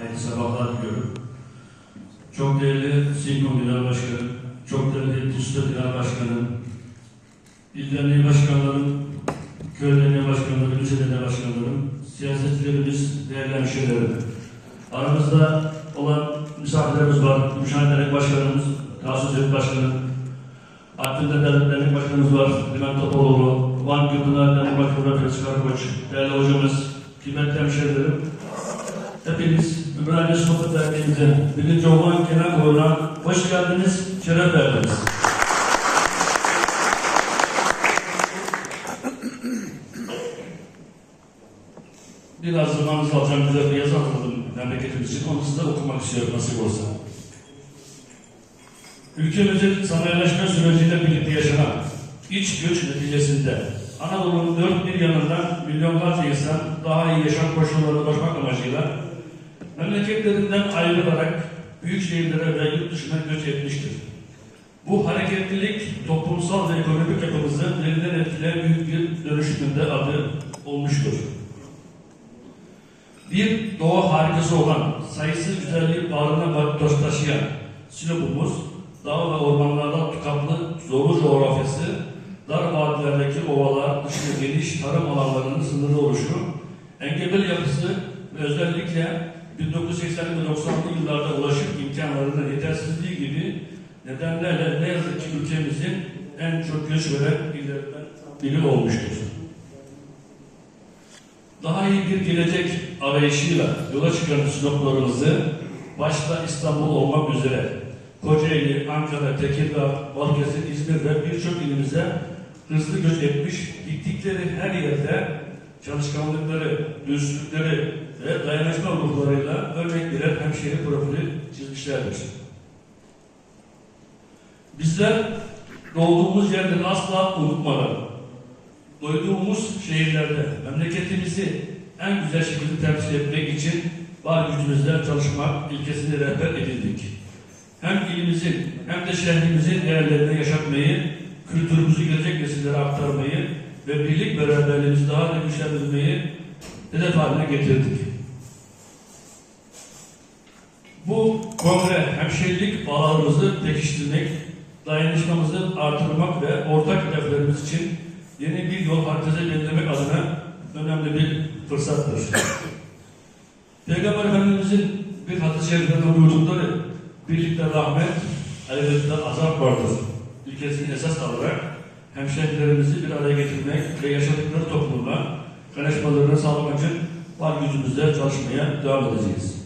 hayırlı sabahlar diliyorum. Çok değerli Sinkom Genel Başkanı, çok değerli TÜSTÖ Genel Başkanı, İl Derneği Başkanlarım, Köy Derneği Başkanları, Ilçe Derneği Başkanlarım, siyasetçilerimiz, değerli hemşehrilerim. Aramızda olan misafirlerimiz var. Gümüşhane Dernek Başkanımız, Tahsis Devlet Başkanı, Akdeniz Dernek Başkanımız var, Levent Topaloğlu, Van Gülpınar Dernek Başkanı Filiz Karakoç, değerli hocamız, kıymetli hemşehrilerim, hepiniz Ümraniye Sohbet Derneği'nde birinci Oman Genel Kurulu'na hoş geldiniz, şeref verdiniz. Biraz zamanınızı alacağım güzel bir yazı hazırladım memleketimiz için. Onu size okumak istiyorum nasip olsa. Ülkemizin sanayileşme sürecinde birlikte yaşanan iç göç neticesinde Anadolu'nun dört bir yanından milyonlarca insan daha iyi yaşam koşullarına ulaşmak amacıyla memleketlerinden ayrılarak büyük şehirlere ve yurt dışına göç etmiştir. Bu hareketlilik toplumsal ve ekonomik yapımızı derinden etkileyen büyük bir dönüşümünde adı olmuştur. Bir doğa harikası olan, sayısız güzelliği bağrına taşıyan Sinop'umuz, dağ ve ormanlardan tukaplı zorlu coğrafyası, dar vadilerdeki ovalar, dışında geniş tarım alanlarının sınırlı oluşu, engebeli yapısı ve özellikle 1980 ve 90'lı yıllarda ulaşım imkanlarının yetersizliği gibi nedenlerle ne yazık ki ülkemizin en çok göç veren illerinden biri olmuştur. Daha iyi bir gelecek arayışıyla yola çıkan Sinoplarımızı başta İstanbul olmak üzere Kocaeli, Ankara, Tekirdağ, Balıkesir, İzmir ve birçok ilimize hızlı göç etmiş, gittikleri her yerde çalışkanlıkları, dürüstlükleri ve dayanışma ruhlarıyla örnek birer hemşehri profili çizmişlerdir. Bizler doğduğumuz yerden asla unutmadan, doyduğumuz şehirlerde memleketimizi en güzel şekilde temsil etmek için var gücümüzle çalışmak ilkesini rehber edildik. Hem ilimizin hem de şehrimizin değerlerini yaşatmayı, kültürümüzü gelecek nesillere aktarmayı ve birlik beraberliğimizi daha da güçlendirmeyi hedef haline getirdik. Bu kongre hemşehrilik bağlarımızı pekiştirmek, dayanışmamızı artırmak ve ortak hedeflerimiz için yeni bir yol haritası belirlemek adına önemli bir fırsattır. Peygamber Efendimizin bir hadis-i şeriflerinde buyurdukları birlikte rahmet, elbette azap vardır. Ülkesini esas alarak hemşehrilerimizi bir araya getirmek ve yaşadıkları toplumla kaynaşmalarını sağlamak için var gücümüzle çalışmaya devam edeceğiz.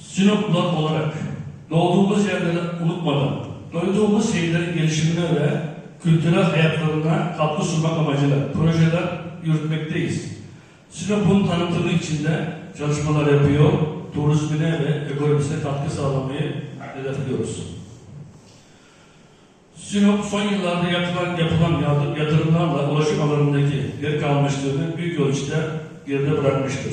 Sinoplular olarak doğduğumuz yerleri unutmadan, doyduğumuz şehirlerin gelişimine ve kültürel hayatlarına katkı sunmak amacıyla projeler yürütmekteyiz. Sinop'un tanıtımı içinde çalışmalar yapıyor, turizmine ve ekonomisine katkı sağlamayı hedefliyoruz. Sinop son yıllarda yapılan, yapılan yatırımlarla ulaşım alanındaki geri kalmışlığını büyük ölçüde geride bırakmıştır.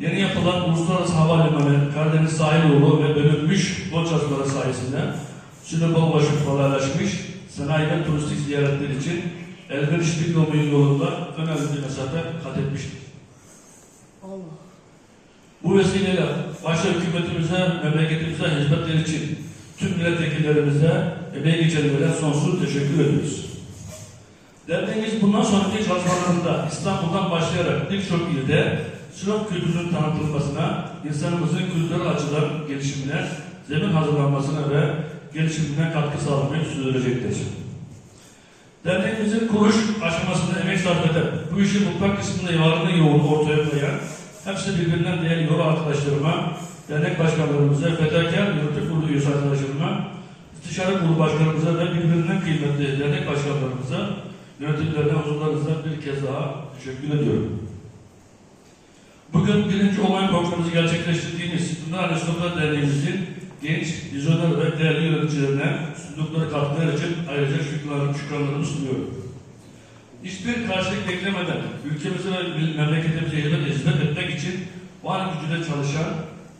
Yeni yapılan Uluslararası Havalimanı, Karadeniz Sahil Yolu ve bölünmüş yol çalışmaları sayesinde Sinop'a ulaşım kolaylaşmış, sanayi ve turistik ziyaretler için elverişli bir yolun yolunda önemli bir mesafe kat etmiştir. Bu vesileyle başta hükümetimize, memleketimize hizmetler için tüm milletvekillerimize, emeği geçenlere sonsuz teşekkür ediyoruz. Derneğimiz bundan sonraki çalışmalarında İstanbul'dan başlayarak birçok ilde Sinop kültürünün tanıtılmasına, insanımızın kültürel açıdan gelişimine, zemin hazırlanmasına ve gelişimine katkı sağlamayı sürdürecektir. Derneğimizin kuruş aşamasında emek sarf eden, bu işin mutfak kısmında yararını yoğun ortaya koyan, hepsi birbirinden değerli yol arkadaşlarıma, dernek başkanlarımıza, fedakar yönetim kurulu üyesi arkadaşlarıma, istişare kurulu başkanımıza ve birbirinden kıymetli dernek başkanlarımıza, yönetimlerine huzurlarınızda bir kez daha teşekkür ediyorum. Bugün birinci online kongremizi gerçekleştirdiğimiz Ümraniye Sokak Derneğimizin genç, vizyoner ve değerli yöneticilerine sundukları katkılar için ayrıca şükranlarımı, şükranlarımı sunuyorum. Hiçbir karşılık beklemeden ülkemize ve memleketimize hizmet, etmek için var gücüyle çalışan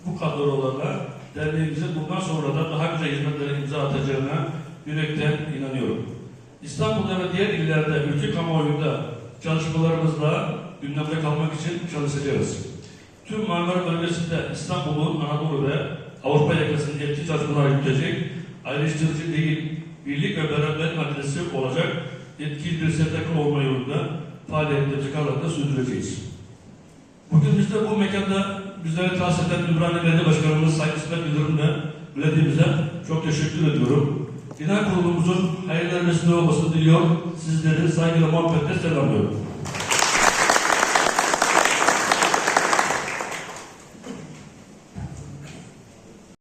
bu kadrolarla derneğimizin bundan sonra da daha güzel hizmetlere imza atacağına yürekten inanıyorum. İstanbul'da ve diğer illerde ülke kamuoyunda çalışmalarımızla gündemde kalmak için çalışacağız. Tüm Marmara bölgesinde İstanbul'un Anadolu ve Avrupa yakasının etkili çalışmalar yürütecek, ayrıştırıcı değil, birlik ve beraberlik adresi olacak etkili bir STK olma yolunda faaliyetlerimizi kararlılıkla sürdüreceğiz. Bugün biz de bu mekanda bizlere tahsis eden Ümraniye Belediye Başkanımız Sayın İsmet Yıldırım ve belediyemize çok teşekkür ediyorum. Genel kurulumuzun hayırlı vesile olmasını diliyor. Sizleri saygıyla muhabbetle selamlıyorum.